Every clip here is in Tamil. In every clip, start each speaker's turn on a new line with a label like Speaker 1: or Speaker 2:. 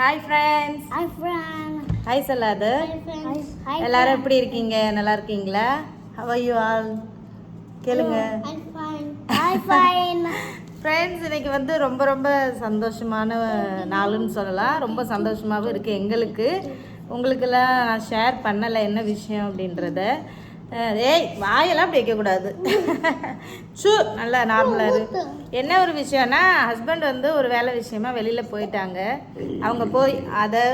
Speaker 1: hi friends
Speaker 2: hi friends
Speaker 1: hi சொல்லாது எல்லாரும் எப்படி இருக்கீங்க நல்லா இருக்கீங்களா ஹவ் ஆர் யூ ஆல் கேளுங்க ஃப்ரெண்ட்ஸ் இன்னைக்கு வந்து ரொம்ப ரொம்ப சந்தோஷமான நாளுன்னு சொல்லலாம் ரொம்ப சந்தோஷமாகவும் இருக்குது எங்களுக்கு உங்களுக்கெல்லாம் ஷேர் பண்ணலை என்ன விஷயம் அப்படின்றத ஏய் வாயெல்லாம் அப்படி வைக்கக்கூடாது சு நல்லா நார்மலாக இருக்கு என்ன ஒரு விஷயம்னா ஹஸ்பண்ட் வந்து ஒரு வேலை விஷயமா வெளியில் போயிட்டாங்க அவங்க போய் அதை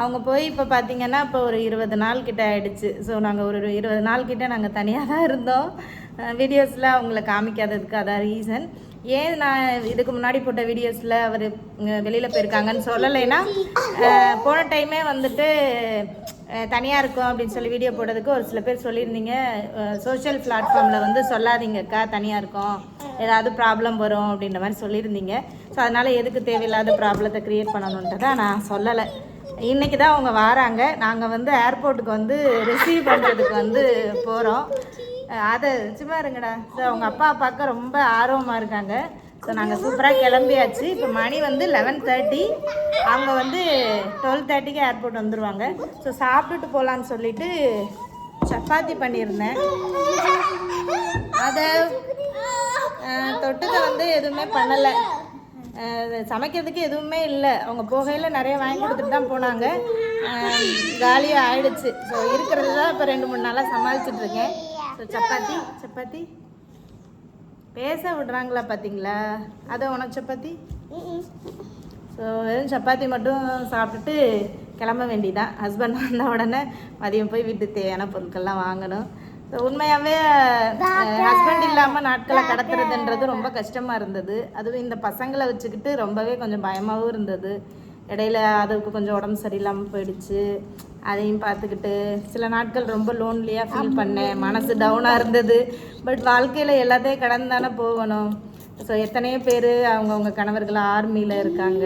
Speaker 1: அவங்க போய் இப்போ பார்த்தீங்கன்னா இப்போ ஒரு இருபது நாள் கிட்ட ஆயிடுச்சு ஸோ நாங்கள் ஒரு இருபது நாள் கிட்ட நாங்கள் தனியாக தான் இருந்தோம் வீடியோஸில் அவங்கள காமிக்காததுக்கு அதான் ரீசன் ஏன் நான் இதுக்கு முன்னாடி போட்ட வீடியோஸில் அவர் வெளியில் போயிருக்காங்கன்னு சொல்லலைன்னா போன டைமே வந்துட்டு தனியாக இருக்கும் அப்படின்னு சொல்லி வீடியோ போட்டதுக்கு ஒரு சில பேர் சொல்லியிருந்தீங்க சோஷியல் பிளாட்ஃபார்மில் வந்து சொல்லாதீங்கக்கா தனியாக இருக்கும் ஏதாவது ப்ராப்ளம் வரும் அப்படின்ற மாதிரி சொல்லியிருந்தீங்க ஸோ அதனால் எதுக்கு தேவையில்லாத ப்ராப்ளத்தை க்ரியேட் பண்ணணுன்றதான் நான் சொல்லலை இன்றைக்கி தான் அவங்க வராங்க நாங்கள் வந்து ஏர்போர்ட்டுக்கு வந்து ரிசீவ் பண்ணுறதுக்கு வந்து போகிறோம் அதை சும்மா இருங்கடா ஸோ அவங்க அப்பா பார்க்க ரொம்ப ஆர்வமாக இருக்காங்க ஸோ நாங்கள் சூப்பராக கிளம்பியாச்சு இப்போ மணி வந்து லெவன் தேர்ட்டி அவங்க வந்து டுவெல் தேர்ட்டிக்கு ஏர்போர்ட் வந்துடுவாங்க ஸோ சாப்பிட்டுட்டு போகலான்னு சொல்லிட்டு சப்பாத்தி பண்ணியிருந்தேன் அதை தொட்டுக்க வந்து எதுவுமே பண்ணலை சமைக்கிறதுக்கு எதுவுமே இல்லை அவங்க போகையில் நிறைய வாங்கி கொடுத்துட்டு தான் போனாங்க காலியாக ஆயிடுச்சு ஸோ இருக்கிறது தான் இப்போ ரெண்டு மூணு நாளாக சமாளிச்சுட்ருக்கேன் ஸோ சப்பாத்தி சப்பாத்தி பேச விடுறாங்களா பார்த்தீங்களா அதை உனக்கு சப்பாத்தி ஸோ வெறும் சப்பாத்தி மட்டும் சாப்பிட்டுட்டு கிளம்ப வேண்டிதான் ஹஸ்பண்ட் வந்த உடனே மதியம் போய் வீட்டுக்கு தேவையான பொருட்கள்லாம் வாங்கணும் ஸோ உண்மையாகவே ஹஸ்பண்ட் இல்லாமல் நாட்களை கடத்துறதுன்றது ரொம்ப கஷ்டமாக இருந்தது அதுவும் இந்த பசங்களை வச்சுக்கிட்டு ரொம்பவே கொஞ்சம் பயமாகவும் இருந்தது இடையில அதுக்கு கொஞ்சம் உடம்பு சரியில்லாமல் போயிடுச்சு அதையும் பார்த்துக்கிட்டு சில நாட்கள் ரொம்ப லோன்லியாக ஃபீல் பண்ணேன் மனசு டவுனாக இருந்தது பட் வாழ்க்கையில் எல்லாத்தையும் கடந்து தானே போகணும் ஸோ எத்தனையோ பேர் அவங்கவுங்க கணவர்கள் ஆர்மியில் இருக்காங்க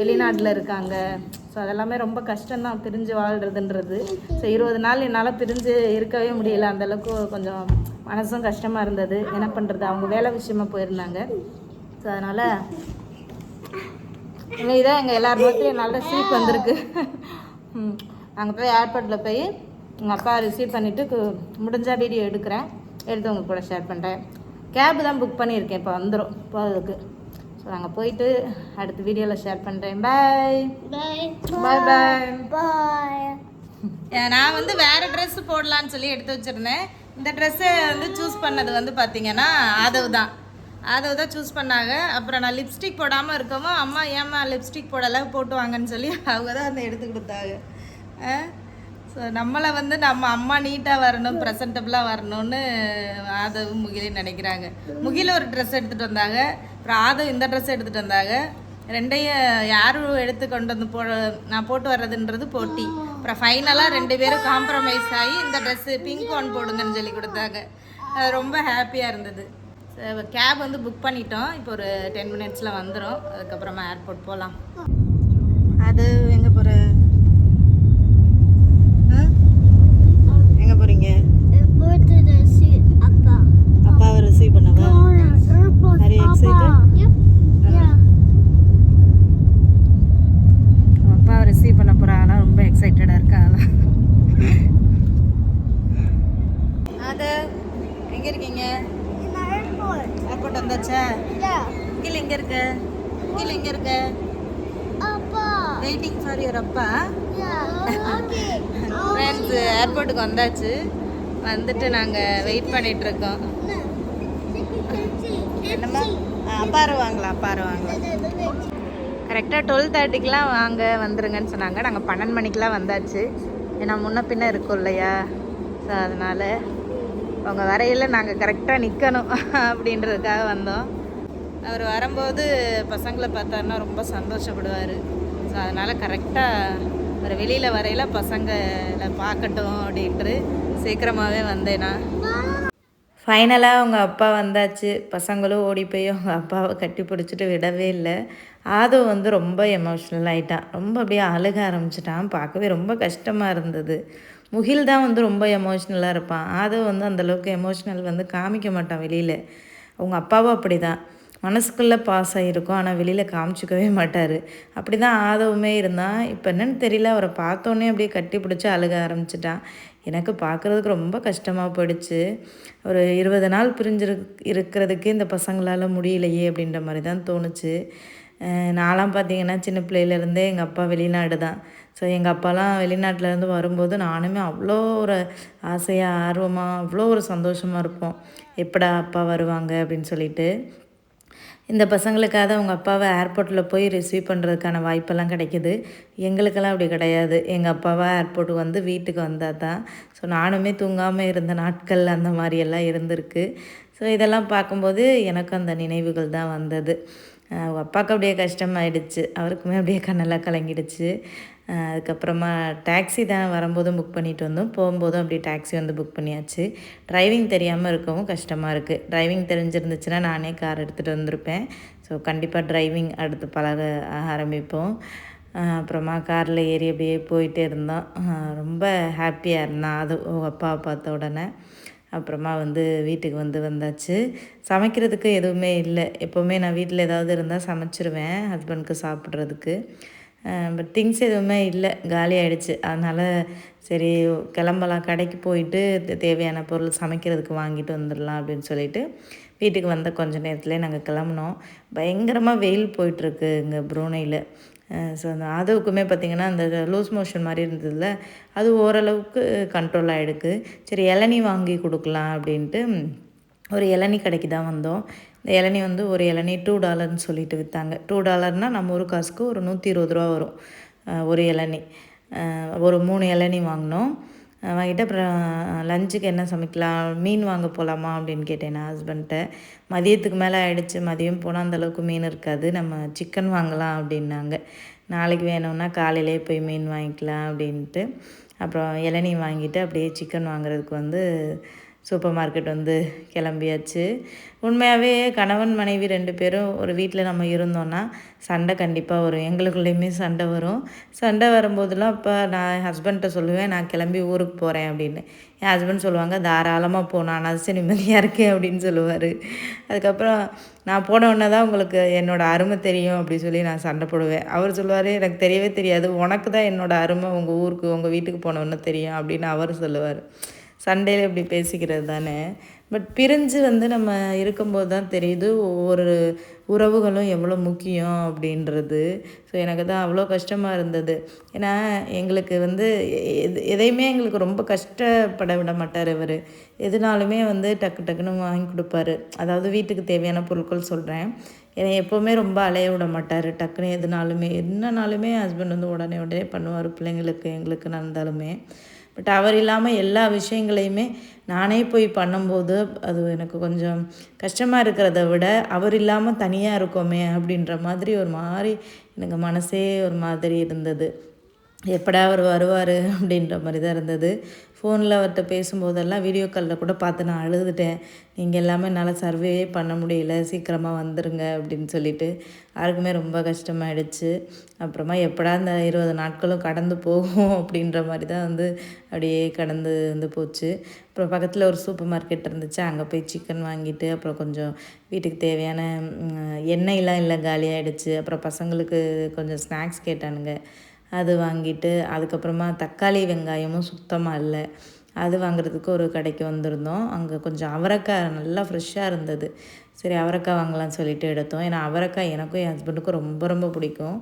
Speaker 1: வெளிநாட்டில் இருக்காங்க ஸோ அதெல்லாமே ரொம்ப கஷ்டம்தான் பிரிஞ்சு வாழ்கிறதுன்றது ஸோ இருபது நாள் என்னால் பிரிஞ்சு இருக்கவே முடியல அந்தளவுக்கு கொஞ்சம் மனசும் கஷ்டமாக இருந்தது என்ன பண்ணுறது அவங்க வேலை விஷயமா போயிருந்தாங்க ஸோ அதனால் இதான் எங்கள் எல்லார் பற்றியும் நல்ல சீப் வந்திருக்கு அங்கே போய் ஏர்போர்ட்டில் போய் எங்கள் அப்பா ரிசீவ் பண்ணிவிட்டு முடிஞ்சால் வீடியோ எடுக்கிறேன் எடுத்து உங்கள் கூட ஷேர் பண்ணுறேன் கேபு தான் புக் பண்ணியிருக்கேன் இப்போ வந்துடும் போகிறதுக்கு ஸோ நாங்கள் போயிட்டு அடுத்த வீடியோவில் ஷேர் பண்ணுறேன் பாய் பாய் பாய்
Speaker 2: பாய்
Speaker 1: நான் வந்து வேறு ட்ரெஸ் போடலான்னு சொல்லி எடுத்து வச்சுருந்தேன் இந்த ட்ரெஸ்ஸை வந்து சூஸ் பண்ணது வந்து பார்த்தீங்கன்னா ஆதவ் தான் ஆதவ் தான் சூஸ் பண்ணாங்க அப்புறம் நான் லிப்ஸ்டிக் போடாமல் இருக்கவும் அம்மா ஏம்மா லிப்ஸ்டிக் போடலாம் போட்டு வாங்கன்னு சொல்லி அவங்க தான் அந்த எடுத்து கொடுத்தாங்க ஸோ நம்மளை வந்து நம்ம அம்மா நீட்டாக வரணும் ப்ரெசன்டபுளாக வரணும்னு ஆதவும் முகிலையும் நினைக்கிறாங்க முகில ஒரு ட்ரெஸ் எடுத்துகிட்டு வந்தாங்க அப்புறம் ஆதவ் இந்த ட்ரெஸ் எடுத்துகிட்டு வந்தாங்க ரெண்டையும் யாரும் எடுத்து கொண்டு வந்து போ நான் போட்டு வர்றதுன்றது போட்டி அப்புறம் ஃபைனலாக ரெண்டு பேரும் காம்ப்ரமைஸ் ஆகி இந்த ட்ரெஸ்ஸு பிங்க் ஒன் போடுங்கன்னு சொல்லி கொடுத்தாங்க அது ரொம்ப ஹாப்பியாக இருந்தது கேப் வந்து புக் பண்ணிட்டோம் இப்போ ஒரு டென் மினிட்ஸில் வந்துடும் அதுக்கப்புறமா ஏர்போர்ட் போகலாம் அது
Speaker 2: இருக்க
Speaker 1: வெயிட்டிங் ஃபார் யுவர் அப்பா ஃப்ரெண்ட்ஸ் ஏர்போர்ட்டுக்கு வந்தாச்சு வந்துட்டு நாங்கள் வெயிட் பண்ணிட்டு இருக்கோம் என்னம்மா அப்பா வருவாங்களா அப்பா வருவாங்களா கரெக்டாக டுவெல் தேர்ட்டிக்கெலாம் வாங்க வந்துருங்கன்னு சொன்னாங்க நாங்கள் பன்னெண்டு மணிக்கெலாம் வந்தாச்சு ஏன்னா முன்ன பின்ன இருக்கும் இல்லையா ஸோ அதனால் உங்கள் வரையில் நாங்கள் கரெக்டாக நிற்கணும் அப்படின்றதுக்காக வந்தோம் அவர் வரும்போது பசங்களை பார்த்தாருன்னா ரொம்ப சந்தோஷப்படுவார் ஸோ அதனால் கரெக்டாக அவர் வெளியில் வரையில் பசங்களை பார்க்கட்டும் அப்படின்ட்டு சீக்கிரமாகவே வந்தேனா ஃபைனலாக அவங்க அப்பா வந்தாச்சு பசங்களும் ஓடி போய் அவங்க அப்பாவை கட்டி பிடிச்சிட்டு விடவே இல்லை ஆதவ் வந்து ரொம்ப எமோஷ்னல் ஆகிட்டான் ரொம்ப அப்படியே அழுக ஆரம்பிச்சிட்டான் பார்க்கவே ரொம்ப கஷ்டமாக இருந்தது முகில் தான் வந்து ரொம்ப எமோஷ்னலாக இருப்பான் ஆதவ் வந்து அந்தளவுக்கு எமோஷ்னல் வந்து காமிக்க மாட்டான் வெளியில் அவங்க அப்பாவும் அப்படி தான் மனசுக்குள்ளே பாசம் இருக்கும் ஆனால் வெளியில் காமிச்சிக்கவே மாட்டார் அப்படி தான் ஆதவுமே இருந்தான் இப்போ என்னன்னு தெரியல அவரை பார்த்தோன்னே அப்படியே கட்டி பிடிச்சி அழுக ஆரம்பிச்சிட்டான் எனக்கு பார்க்குறதுக்கு ரொம்ப கஷ்டமாக போயிடுச்சு ஒரு இருபது நாள் பிரிஞ்சிரு இருக்கிறதுக்கு இந்த பசங்களால் முடியலையே அப்படின்ற மாதிரி தான் தோணுச்சு நான்லாம் பார்த்தீங்கன்னா சின்ன பிள்ளையிலேருந்தே எங்கள் அப்பா வெளிநாடு தான் ஸோ எங்கள் அப்பாலாம் வெளிநாட்டிலேருந்து வரும்போது நானும் அவ்வளோ ஒரு ஆசையாக ஆர்வமாக அவ்வளோ ஒரு சந்தோஷமாக இருப்போம் எப்படா அப்பா வருவாங்க அப்படின்னு சொல்லிட்டு இந்த பசங்களுக்காக அவங்க அப்பாவை ஏர்போர்ட்டில் போய் ரிசீவ் பண்ணுறதுக்கான வாய்ப்பெல்லாம் கிடைக்கிது எங்களுக்கெல்லாம் அப்படி கிடையாது எங்கள் அப்பாவை ஏர்போர்ட் வந்து வீட்டுக்கு வந்தால் தான் ஸோ நானுமே தூங்காமல் இருந்த நாட்கள் அந்த மாதிரியெல்லாம் இருந்திருக்கு ஸோ இதெல்லாம் பார்க்கும்போது எனக்கும் அந்த நினைவுகள் தான் வந்தது அவங்க அப்பாவுக்கு அப்படியே கஷ்டமாயிடுச்சு அவருக்குமே அப்படியே கண்ணெல்லாம் கலங்கிடுச்சு அதுக்கப்புறமா டாக்ஸி தான் வரும்போதும் புக் பண்ணிட்டு வந்தோம் போகும்போதும் அப்படி டாக்ஸி வந்து புக் பண்ணியாச்சு டிரைவிங் தெரியாமல் இருக்கவும் கஷ்டமாக இருக்குது டிரைவிங் தெரிஞ்சிருந்துச்சுன்னா நானே கார் எடுத்துகிட்டு வந்திருப்பேன் ஸோ கண்டிப்பாக டிரைவிங் அடுத்து பழக ஆரம்பிப்போம் அப்புறமா காரில் ஏறி அப்படியே போயிட்டே இருந்தோம் ரொம்ப ஹாப்பியாக இருந்தான் அது அப்பா பார்த்த உடனே அப்புறமா வந்து வீட்டுக்கு வந்து வந்தாச்சு சமைக்கிறதுக்கு எதுவுமே இல்லை எப்போவுமே நான் வீட்டில் ஏதாவது இருந்தால் சமைச்சிருவேன் ஹஸ்பண்டுக்கு சாப்பிட்றதுக்கு பட் திங்ஸ் எதுவுமே இல்லை காலி ஆகிடுச்சு அதனால் சரி கிளம்பலாம் கடைக்கு போயிட்டு தேவையான பொருள் சமைக்கிறதுக்கு வாங்கிட்டு வந்துடலாம் அப்படின்னு சொல்லிட்டு வீட்டுக்கு வந்த கொஞ்ச நேரத்துலேயே நாங்கள் கிளம்புனோம் பயங்கரமாக வெயில் போயிட்டுருக்கு இங்கே ப்ரூனையில் ஸோ அந்த ஆதவுக்குமே பார்த்திங்கன்னா அந்த லூஸ் மோஷன் மாதிரி இருந்ததில்ல அது ஓரளவுக்கு கண்ட்ரோல் ஆகிடுக்கு சரி இளநி வாங்கி கொடுக்கலாம் அப்படின்ட்டு ஒரு இளநி கடைக்கு தான் வந்தோம் இந்த இளநி வந்து ஒரு இளநி டூ டாலர்னு சொல்லிட்டு விற்றாங்க டூ டாலர்னால் நம்ம ஒரு காசுக்கு ஒரு நூற்றி இருபது ரூபா வரும் ஒரு இளநி ஒரு மூணு இளநி வாங்கினோம் வாங்கிட்டு அப்புறம் லஞ்சுக்கு என்ன சமைக்கலாம் மீன் வாங்க போகலாமா அப்படின்னு கேட்டேன் நான் ஹஸ்பண்ட்டை மதியத்துக்கு மேலே ஆகிடுச்சு மதியம் போனால் அந்தளவுக்கு மீன் இருக்காது நம்ம சிக்கன் வாங்கலாம் அப்படின்னாங்க நாளைக்கு வேணும்னா காலையிலே போய் மீன் வாங்கிக்கலாம் அப்படின்ட்டு அப்புறம் இளநீ வாங்கிட்டு அப்படியே சிக்கன் வாங்குறதுக்கு வந்து சூப்பர் மார்க்கெட் வந்து கிளம்பியாச்சு உண்மையாகவே கணவன் மனைவி ரெண்டு பேரும் ஒரு வீட்டில் நம்ம இருந்தோன்னா சண்டை கண்டிப்பாக வரும் எங்களுக்குள்ளேயுமே சண்டை வரும் சண்டை வரும்போதெல்லாம் இப்போ நான் ஹஸ்பண்ட்டை சொல்லுவேன் நான் கிளம்பி ஊருக்கு போகிறேன் அப்படின்னு என் ஹஸ்பண்ட் சொல்லுவாங்க தாராளமாக போனேன் அனாச்சு நிம்மதியாக இருக்கேன் அப்படின்னு சொல்லுவார் அதுக்கப்புறம் நான் போன உடனே தான் உங்களுக்கு என்னோடய அருமை தெரியும் அப்படி சொல்லி நான் சண்டை போடுவேன் அவர் சொல்லுவார் எனக்கு தெரியவே தெரியாது உனக்கு தான் என்னோடய அருமை உங்கள் ஊருக்கு உங்கள் வீட்டுக்கு போன உடனே தெரியும் அப்படின்னு அவர் சொல்லுவார் சண்டேல இப்படி பேசிக்கிறது தானே பட் பிரிஞ்சு வந்து நம்ம இருக்கும்போது தான் தெரியுது ஒவ்வொரு உறவுகளும் எவ்வளோ முக்கியம் அப்படின்றது ஸோ எனக்கு தான் அவ்வளோ கஷ்டமாக இருந்தது ஏன்னா எங்களுக்கு வந்து எது எதையுமே எங்களுக்கு ரொம்ப கஷ்டப்பட விட மாட்டார் இவர் எதுனாலுமே வந்து டக்கு டக்குன்னு வாங்கி கொடுப்பாரு அதாவது வீட்டுக்கு தேவையான பொருட்கள் சொல்கிறேன் என்னை எப்போவுமே ரொம்ப அலைய விட மாட்டார் டக்குன்னு எதுனாலுமே என்னனாலுமே ஹஸ்பண்ட் வந்து உடனே உடனே பண்ணுவார் பிள்ளைங்களுக்கு எங்களுக்கு நடந்தாலுமே பட் அவர் இல்லாமல் எல்லா விஷயங்களையுமே நானே போய் பண்ணும்போது அது எனக்கு கொஞ்சம் கஷ்டமாக இருக்கிறத விட அவர் இல்லாமல் தனியாக இருக்கோமே அப்படின்ற மாதிரி ஒரு மாதிரி எனக்கு மனசே ஒரு மாதிரி இருந்தது எப்படா அவர் வருவார் அப்படின்ற மாதிரி தான் இருந்தது ஃபோனில் அவர்கிட்ட பேசும்போதெல்லாம் வீடியோ காலில் கூட பார்த்து நான் அழுதுட்டேன் நீங்கள் எல்லாமே என்னால் சர்வேவே பண்ண முடியல சீக்கிரமாக வந்துடுங்க அப்படின்னு சொல்லிட்டு யாருக்குமே ரொம்ப கஷ்டமாயிடுச்சு அப்புறமா எப்படா இந்த இருபது நாட்களும் கடந்து போகும் அப்படின்ற மாதிரி தான் வந்து அப்படியே கடந்து வந்து போச்சு அப்புறம் பக்கத்தில் ஒரு சூப்பர் மார்க்கெட் இருந்துச்சு அங்கே போய் சிக்கன் வாங்கிட்டு அப்புறம் கொஞ்சம் வீட்டுக்கு தேவையான எண்ணெயெலாம் இல்லை காலியாகிடுச்சு அப்புறம் பசங்களுக்கு கொஞ்சம் ஸ்நாக்ஸ் கேட்டானுங்க அது வாங்கிட்டு அதுக்கப்புறமா தக்காளி வெங்காயமும் சுத்தமாக இல்லை அது வாங்குறதுக்கு ஒரு கடைக்கு வந்திருந்தோம் அங்கே கொஞ்சம் அவரைக்காய் நல்லா ஃப்ரெஷ்ஷாக இருந்தது சரி அவரைக்காய் வாங்கலாம்னு சொல்லிட்டு எடுத்தோம் ஏன்னா அவரைக்காய் எனக்கும் என் ஹஸ்பண்டுக்கும் ரொம்ப ரொம்ப பிடிக்கும்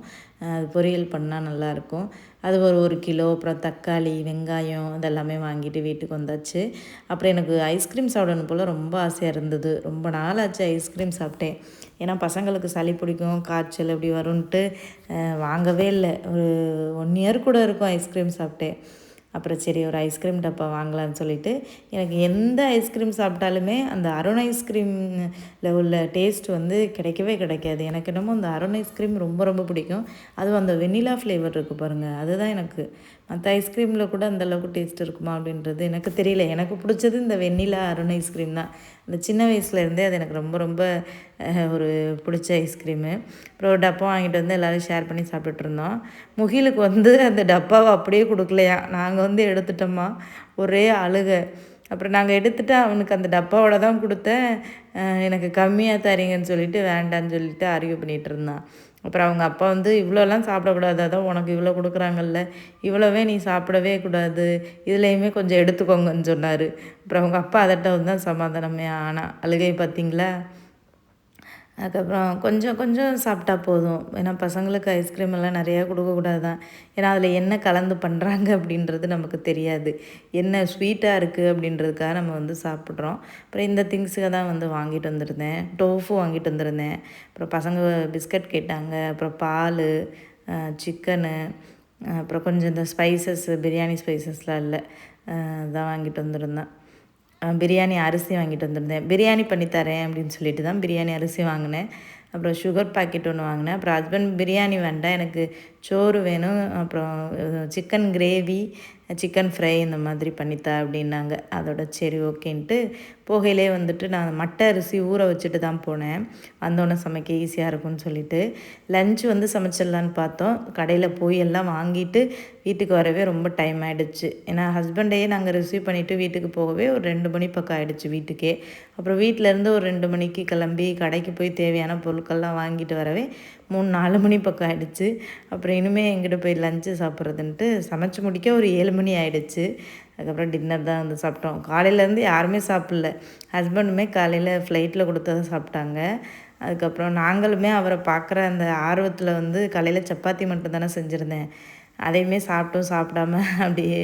Speaker 1: அது பொரியல் பண்ணால் நல்லாயிருக்கும் அது ஒரு ஒரு கிலோ அப்புறம் தக்காளி வெங்காயம் அதெல்லாமே வாங்கிட்டு வீட்டுக்கு வந்தாச்சு அப்புறம் எனக்கு ஐஸ்கிரீம் சாப்பிடணும் போல் ரொம்ப ஆசையாக இருந்தது ரொம்ப நாள் ஆச்சு ஐஸ்கிரீம் சாப்பிட்டேன் ஏன்னா பசங்களுக்கு சளி பிடிக்கும் காய்ச்சல் அப்படி வரும்ன்ட்டு வாங்கவே இல்லை ஒரு ஒன் இயர் கூட இருக்கும் ஐஸ்கிரீம் சாப்பிட்டேன் அப்புறம் சரி ஒரு ஐஸ்கிரீம் டப்பா வாங்கலாம்னு சொல்லிட்டு எனக்கு எந்த ஐஸ்கிரீம் சாப்பிட்டாலுமே அந்த அருண் ஐஸ்கிரீமில் உள்ள டேஸ்ட் வந்து கிடைக்கவே கிடைக்காது எனக்கு என்னமோ அந்த அருண் ஐஸ்கிரீம் ரொம்ப ரொம்ப பிடிக்கும் அதுவும் அந்த வெண்ணிலா ஃப்ளேவர் இருக்குது பாருங்கள் அதுதான் எனக்கு மற்ற ஐஸ்கிரீமில் கூட அந்தளவுக்கு டேஸ்ட் இருக்குமா அப்படின்றது எனக்கு தெரியல எனக்கு பிடிச்சது இந்த வெண்ணிலா அருண் ஐஸ்கிரீம் தான் அந்த சின்ன வயசுலேருந்தே அது எனக்கு ரொம்ப ரொம்ப ஒரு பிடிச்ச ஐஸ்கிரீமு அப்புறம் ஒரு டப்பா வாங்கிட்டு வந்து எல்லோரும் ஷேர் பண்ணி சாப்பிட்டுருந்தோம் முகிலுக்கு வந்து அந்த டப்பாவை அப்படியே கொடுக்கலையா நாங்கள் வந்து எடுத்துட்டோமா ஒரே அழுகை அப்புறம் நாங்கள் எடுத்துகிட்டு அவனுக்கு அந்த டப்பாவோட தான் கொடுத்தேன் எனக்கு கம்மியாக தரீங்கன்னு சொல்லிட்டு வேண்டான்னு சொல்லிட்டு அறிவு பண்ணிகிட்டு இருந்தான் அப்புறம் அவங்க அப்பா வந்து இவ்வளோலாம் சாப்பிடக்கூடாது அதான் உனக்கு இவ்வளோ கொடுக்குறாங்கல்ல இவ்வளோவே நீ சாப்பிடவே கூடாது இதுலேயுமே கொஞ்சம் எடுத்துக்கோங்கன்னு சொன்னார் அப்புறம் அவங்க அப்பா அதட்ட வந்து தான் சமாதானமே ஆனால் அழுகை பார்த்தீங்களா அதுக்கப்புறம் கொஞ்சம் கொஞ்சம் சாப்பிட்டா போதும் ஏன்னா பசங்களுக்கு ஐஸ்கிரீம் எல்லாம் நிறையா கொடுக்கக்கூடாது தான் ஏன்னா அதில் என்ன கலந்து பண்ணுறாங்க அப்படின்றது நமக்கு தெரியாது என்ன ஸ்வீட்டாக இருக்குது அப்படின்றதுக்காக நம்ம வந்து சாப்பிட்றோம் அப்புறம் இந்த திங்ஸுக்கு தான் வந்து வாங்கிட்டு வந்திருந்தேன் டோஃபு வாங்கிட்டு வந்திருந்தேன் அப்புறம் பசங்க பிஸ்கட் கேட்டாங்க அப்புறம் பால் சிக்கனு அப்புறம் கொஞ்சம் இந்த ஸ்பைசஸ் பிரியாணி ஸ்பைசஸ்லாம் இல்லை அதான் வாங்கிட்டு வந்திருந்தேன் பிரியாணி அரிசி வாங்கிட்டு வந்திருந்தேன் பிரியாணி பண்ணித்தரேன் அப்படின்னு சொல்லிட்டு தான் பிரியாணி அரிசி வாங்கினேன் அப்புறம் சுகர் பாக்கெட் ஒன்று வாங்கினேன் அப்புறம் ஹஸ்பண்ட் பிரியாணி வேண்டாம் எனக்கு சோறு வேணும் அப்புறம் சிக்கன் கிரேவி சிக்கன் ஃப்ரை இந்த மாதிரி பண்ணித்தா அப்படின்னாங்க அதோட சரி ஓகேன்ட்டு போகையிலே வந்துட்டு நான் மட்டை அரிசி ஊற வச்சுட்டு தான் போனேன் வந்தோடனே சமைக்க ஈஸியாக இருக்கும்னு சொல்லிட்டு லஞ்ச் வந்து சமைச்சிடலான்னு பார்த்தோம் கடையில் போய் எல்லாம் வாங்கிட்டு வீட்டுக்கு வரவே ரொம்ப டைம் ஆகிடுச்சு ஏன்னா ஹஸ்பண்டையே நாங்கள் ரிசீவ் பண்ணிவிட்டு வீட்டுக்கு போகவே ஒரு ரெண்டு மணி பக்கம் ஆகிடுச்சு வீட்டுக்கே அப்புறம் வீட்டிலேருந்து ஒரு ரெண்டு மணிக்கு கிளம்பி கடைக்கு போய் தேவையான பொருட்கள்லாம் வாங்கிட்டு வரவே மூணு நாலு மணி பக்கம் ஆகிடுச்சு அப்புறம் இனிமேல் எங்கிட்ட போய் லஞ்சு சாப்பிட்றதுன்ட்டு சமைச்சு முடிக்க ஒரு ஏழு மணி ஆகிடுச்சு அதுக்கப்புறம் டின்னர் தான் வந்து சாப்பிட்டோம் காலையிலேருந்து யாருமே சாப்பிடல ஹஸ்பண்டுமே காலையில் ஃப்ளைட்டில் கொடுத்து தான் சாப்பிட்டாங்க அதுக்கப்புறம் நாங்களுமே அவரை பார்க்குற அந்த ஆர்வத்தில் வந்து காலையில் சப்பாத்தி மட்டும் தானே செஞ்சுருந்தேன் அதையுமே சாப்பிட்டும் சாப்பிடாம அப்படியே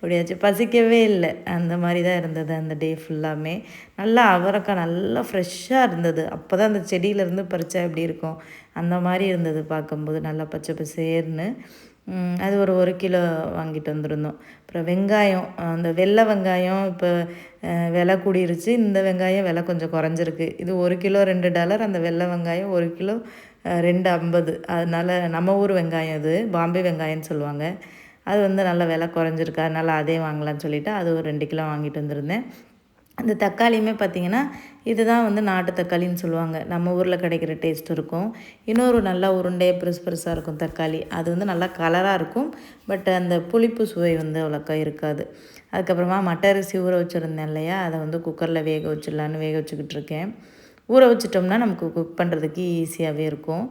Speaker 1: அப்படியாச்சு பசிக்கவே இல்லை அந்த மாதிரி தான் இருந்தது அந்த டே ஃபுல்லாமே நல்லா அவரக்காய் நல்லா ஃப்ரெஷ்ஷாக இருந்தது அப்போ தான் அந்த செடியிலேருந்து பறித்தா எப்படி இருக்கும் அந்த மாதிரி இருந்தது பார்க்கும்போது நல்லா பச்சை பசேர்னு அது ஒரு ஒரு கிலோ வாங்கிட்டு வந்திருந்தோம் அப்புறம் வெங்காயம் அந்த வெள்ளை வெங்காயம் இப்போ விலை கூடிருச்சு இந்த வெங்காயம் விலை கொஞ்சம் குறைஞ்சிருக்கு இது ஒரு கிலோ ரெண்டு டாலர் அந்த வெள்ளை வெங்காயம் ஒரு கிலோ ரெண்டு ஐம்பது அதனால் நம்ம ஊர் வெங்காயம் அது பாம்பே வெங்காயம்னு சொல்லுவாங்க அது வந்து நல்ல விலை குறைஞ்சிருக்கு அதனால் அதே வாங்கலாம்னு சொல்லிவிட்டு அது ஒரு ரெண்டு கிலோ வாங்கிட்டு வந்திருந்தேன் அந்த தக்காளியுமே பார்த்திங்கன்னா இதுதான் வந்து நாட்டு தக்காளின்னு சொல்லுவாங்க நம்ம ஊரில் கிடைக்கிற டேஸ்ட் இருக்கும் இன்னொரு நல்லா உருண்டையாக பெருசு பெருசாக இருக்கும் தக்காளி அது வந்து நல்லா கலராக இருக்கும் பட் அந்த புளிப்பு சுவை வந்து அவ்வளோக்கா இருக்காது அதுக்கப்புறமா மட்டை அரிசி ஊற வச்சுருந்தேன் இல்லையா அதை வந்து குக்கரில் வேக வச்சிடலான்னு வேக வச்சுக்கிட்டு இருக்கேன் ஊற வச்சிட்டோம்னா நமக்கு குக் பண்ணுறதுக்கு ஈஸியாகவே இருக்கும்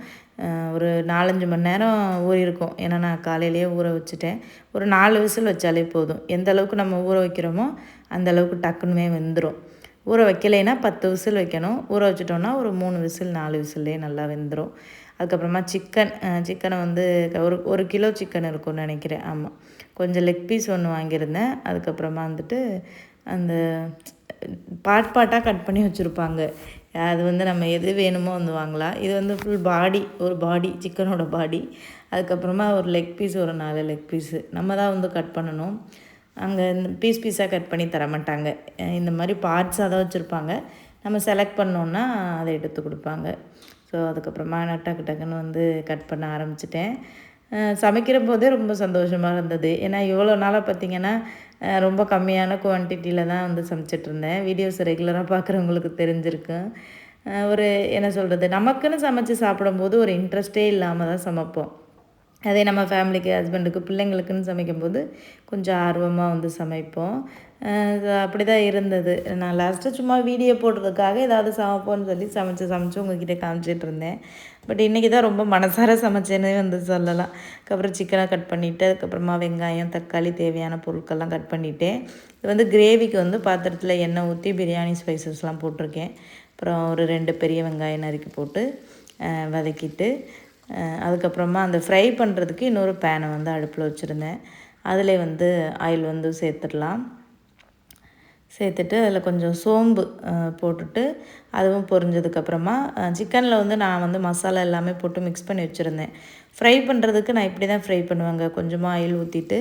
Speaker 1: ஒரு நாலஞ்சு மணி நேரம் ஊறியிருக்கும் ஏன்னா நான் காலையிலேயே ஊற வச்சுட்டேன் ஒரு நாலு விசில் வச்சாலே போதும் எந்த அளவுக்கு நம்ம ஊற வைக்கிறோமோ அந்த அளவுக்கு டக்குன்னு வெந்துடும் ஊற வைக்கலைன்னா பத்து விசில் வைக்கணும் ஊற வச்சிட்டோம்னா ஒரு மூணு விசில் நாலு விசில்லே நல்லா வெந்துடும் அதுக்கப்புறமா சிக்கன் சிக்கனை வந்து ஒரு ஒரு கிலோ சிக்கன் இருக்கும்னு நினைக்கிறேன் ஆமாம் கொஞ்சம் லெக் பீஸ் ஒன்று வாங்கியிருந்தேன் அதுக்கப்புறமா வந்துட்டு அந்த பாட் பாட்டாக கட் பண்ணி வச்சுருப்பாங்க அது வந்து நம்ம எது வேணுமோ வந்து வாங்கலாம் இது வந்து ஃபுல் பாடி ஒரு பாடி சிக்கனோட பாடி அதுக்கப்புறமா ஒரு லெக் பீஸ் ஒரு நாலு லெக் பீஸு நம்ம தான் வந்து கட் பண்ணணும் அங்கே இந்த பீஸ் பீஸாக கட் பண்ணி தர மாட்டாங்க இந்த மாதிரி பார்ட்ஸாக தான் வச்சுருப்பாங்க நம்ம செலக்ட் பண்ணோன்னா அதை எடுத்து கொடுப்பாங்க ஸோ அதுக்கப்புறமா நான் டக்கு டக்குன்னு வந்து கட் பண்ண ஆரம்பிச்சிட்டேன் சமைக்கிற போதே ரொம்ப சந்தோஷமாக இருந்தது ஏன்னா இவ்வளோ நாளாக பார்த்திங்கன்னா ரொம்ப கம்மியான குவான்டிட்டியில் தான் வந்து சமைச்சிட்ருந்தேன் வீடியோஸ் ரெகுலராக பார்க்குறவங்களுக்கு தெரிஞ்சிருக்கும் ஒரு என்ன சொல்கிறது நமக்குன்னு சமைச்சு சாப்பிடும்போது ஒரு இன்ட்ரெஸ்டே இல்லாமல் தான் சமைப்போம் அதே நம்ம ஃபேமிலிக்கு ஹஸ்பண்டுக்கு பிள்ளைங்களுக்குன்னு சமைக்கும்போது கொஞ்சம் ஆர்வமாக வந்து சமைப்போம் அப்படி தான் இருந்தது நான் லாஸ்ட்டு சும்மா வீடியோ போடுறதுக்காக ஏதாவது சமைப்போன்னு சொல்லி சமைச்சு சமைச்சு உங்ககிட்ட காமிச்சிட்டு இருந்தேன் பட் இன்றைக்கி தான் ரொம்ப மனசார சமைச்சேன்னு வந்து சொல்லலாம் அதுக்கப்புறம் சிக்கனாக கட் பண்ணிவிட்டு அதுக்கப்புறமா வெங்காயம் தக்காளி தேவையான பொருட்கள்லாம் கட் பண்ணிவிட்டேன் இது வந்து கிரேவிக்கு வந்து பாத்திரத்தில் எண்ணெய் ஊற்றி பிரியாணி ஸ்பைசஸ்லாம் போட்டிருக்கேன் அப்புறம் ஒரு ரெண்டு பெரிய வெங்காயம் நறுக்கி போட்டு வதக்கிட்டு அதுக்கப்புறமா அந்த ஃப்ரை பண்ணுறதுக்கு இன்னொரு பேனை வந்து அடுப்பில் வச்சுருந்தேன் அதில் வந்து ஆயில் வந்து சேர்த்துடலாம் சேர்த்துட்டு அதில் கொஞ்சம் சோம்பு போட்டுட்டு அதுவும் பொரிஞ்சதுக்கப்புறமா சிக்கனில் வந்து நான் வந்து மசாலா எல்லாமே போட்டு மிக்ஸ் பண்ணி வச்சுருந்தேன் ஃப்ரை பண்ணுறதுக்கு நான் இப்படி தான் ஃப்ரை பண்ணுவேங்க கொஞ்சமாக ஆயில் ஊற்றிட்டு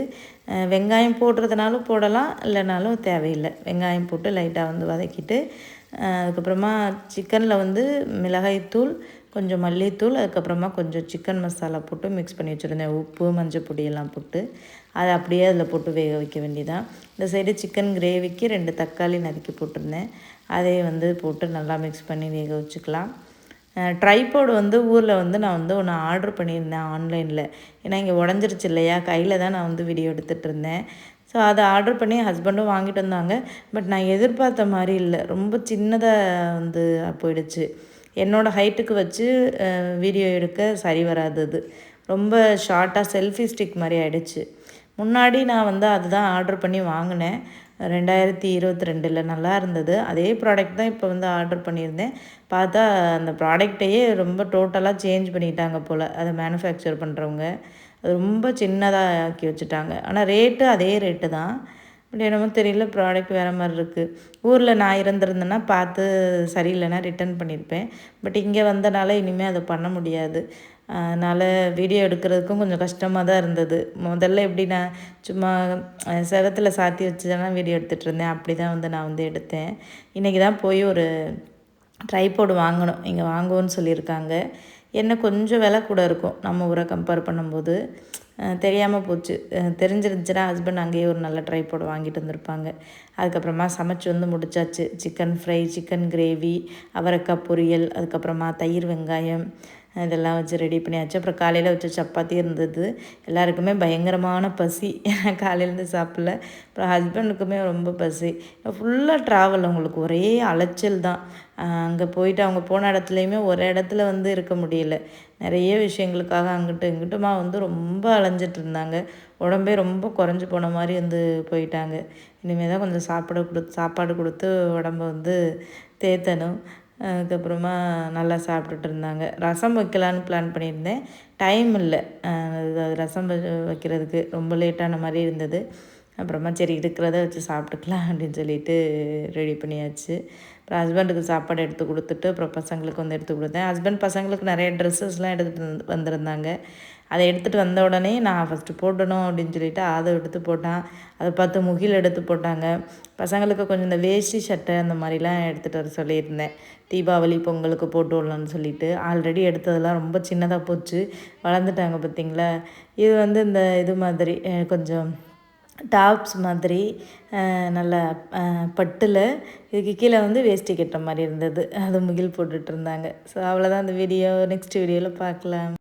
Speaker 1: வெங்காயம் போடுறதுனாலும் போடலாம் இல்லைனாலும் தேவையில்லை வெங்காயம் போட்டு லைட்டாக வந்து வதக்கிட்டு அதுக்கப்புறமா சிக்கனில் வந்து மிளகாய்த்தூள் கொஞ்சம் மல்லித்தூள் அதுக்கப்புறமா கொஞ்சம் சிக்கன் மசாலா போட்டு மிக்ஸ் பண்ணி வச்சுருந்தேன் உப்பு மஞ்சள் பொடியெல்லாம் போட்டு அதை அப்படியே அதில் போட்டு வேக வைக்க வேண்டியதான் இந்த சைடு சிக்கன் கிரேவிக்கு ரெண்டு தக்காளி நறுக்கி போட்டிருந்தேன் அதே வந்து போட்டு நல்லா மிக்ஸ் பண்ணி வேக வச்சுக்கலாம் ட்ரைபோடு வந்து ஊரில் வந்து நான் வந்து ஒன்று ஆர்டர் பண்ணியிருந்தேன் ஆன்லைனில் ஏன்னா இங்கே உடஞ்சிருச்சு இல்லையா கையில் தான் நான் வந்து வீடியோ எடுத்துகிட்டு இருந்தேன் ஸோ அதை ஆர்டர் பண்ணி ஹஸ்பண்டும் வாங்கிட்டு வந்தாங்க பட் நான் எதிர்பார்த்த மாதிரி இல்லை ரொம்ப சின்னதாக வந்து போயிடுச்சு என்னோடய ஹைட்டுக்கு வச்சு வீடியோ எடுக்க சரி வராது ரொம்ப ஷார்ட்டாக செல்ஃபி ஸ்டிக் மாதிரி ஆகிடுச்சு முன்னாடி நான் வந்து அதுதான் ஆர்டர் பண்ணி வாங்கினேன் ரெண்டாயிரத்தி இருபத்தி ரெண்டில் நல்லா இருந்தது அதே ப்ராடக்ட் தான் இப்போ வந்து ஆர்டர் பண்ணியிருந்தேன் பார்த்தா அந்த ப்ராடக்டையே ரொம்ப டோட்டலாக சேஞ்ச் பண்ணிட்டாங்க போல் அதை மேனுஃபேக்சர் பண்ணுறவங்க ரொம்ப சின்னதாக ஆக்கி வச்சுட்டாங்க ஆனால் ரேட்டு அதே ரேட்டு தான் பட் என்னமோ தெரியல ப்ராடக்ட் வேறு மாதிரி இருக்குது ஊரில் நான் இருந்திருந்தேன்னா பார்த்து சரியில்லைன்னா ரிட்டர்ன் பண்ணியிருப்பேன் பட் இங்கே வந்தனால இனிமேல் அதை பண்ண முடியாது அதனால் வீடியோ எடுக்கிறதுக்கும் கொஞ்சம் கஷ்டமாக தான் இருந்தது முதல்ல எப்படி நான் சும்மா சிரத்தில் சாத்தி வச்சு வீடியோ எடுத்துகிட்டு இருந்தேன் அப்படி தான் வந்து நான் வந்து எடுத்தேன் இன்றைக்கி தான் போய் ஒரு ட்ரைபோர்டு வாங்கணும் இங்கே வாங்குவோன்னு சொல்லியிருக்காங்க என்ன கொஞ்சம் விலை கூட இருக்கும் நம்ம ஊரை கம்பேர் பண்ணும்போது தெரியாமல் போச்சு தெரிஞ்சிருந்துச்சுன்னா ஹஸ்பண்ட் அங்கேயே ஒரு நல்ல ட்ரை போட வாங்கிட்டு வந்திருப்பாங்க அதுக்கப்புறமா சமைச்சு வந்து முடிச்சாச்சு சிக்கன் ஃப்ரை சிக்கன் கிரேவி அவரைக்காய் பொரியல் அதுக்கப்புறமா தயிர் வெங்காயம் இதெல்லாம் வச்சு ரெடி பண்ணியாச்சு அப்புறம் காலையில் வச்ச சப்பாத்தி இருந்தது எல்லாருக்குமே பயங்கரமான பசி காலையிலேருந்து சாப்பிடல அப்புறம் ஹஸ்பண்டுக்குமே ரொம்ப பசி ஃபுல்லாக ட்ராவல் அவங்களுக்கு ஒரே அலைச்சல் தான் அங்கே போயிட்டு அவங்க போன இடத்துலையுமே ஒரு இடத்துல வந்து இருக்க முடியல நிறைய விஷயங்களுக்காக அங்கிட்டு இங்கிட்டுமா வந்து ரொம்ப அலைஞ்சிட்டு இருந்தாங்க உடம்பே ரொம்ப குறைஞ்சி போன மாதிரி வந்து போயிட்டாங்க இனிமேல் தான் கொஞ்சம் சாப்பிட கொடு சாப்பாடு கொடுத்து உடம்ப வந்து தேத்தணும் அதுக்கப்புறமா நல்லா சாப்பிட்டுட்டு இருந்தாங்க ரசம் வைக்கலான்னு பிளான் பண்ணியிருந்தேன் டைம் இல்லை ரசம் வைக்கிறதுக்கு ரொம்ப லேட்டான மாதிரி இருந்தது அப்புறமா சரி இருக்கிறத வச்சு சாப்பிட்டுக்கலாம் அப்படின்னு சொல்லிட்டு ரெடி பண்ணியாச்சு அப்புறம் ஹஸ்பண்டுக்கு சாப்பாடு எடுத்து கொடுத்துட்டு அப்புறம் பசங்களுக்கு வந்து எடுத்து கொடுத்தேன் ஹஸ்பண்ட் பசங்களுக்கு நிறைய ட்ரெஸ்ஸஸ்லாம் எடுத்துகிட்டு வந்திருந்தாங்க அதை எடுத்துகிட்டு வந்த உடனே நான் ஃபஸ்ட்டு போடணும் அப்படின்னு சொல்லிட்டு அதை எடுத்து போட்டான் அதை பார்த்து முகில் எடுத்து போட்டாங்க பசங்களுக்கு கொஞ்சம் இந்த வேஷ்டி சட்டை அந்த மாதிரிலாம் எடுத்துகிட்டு வர சொல்லியிருந்தேன் தீபாவளி பொங்கலுக்கு போட்டு விடலான்னு சொல்லிட்டு ஆல்ரெடி எடுத்ததெல்லாம் ரொம்ப சின்னதாக போச்சு வளர்ந்துட்டாங்க பார்த்திங்களா இது வந்து இந்த இது மாதிரி கொஞ்சம் டாப்ஸ் மாதிரி நல்ல பட்டில் இதுக்கு கீழே வந்து வேஷ்டி கட்டுற மாதிரி இருந்தது அது முகில் போட்டுட்ருந்தாங்க ஸோ அவ்வளோதான் அந்த வீடியோ நெக்ஸ்ட் வீடியோவில் பார்க்கலாம்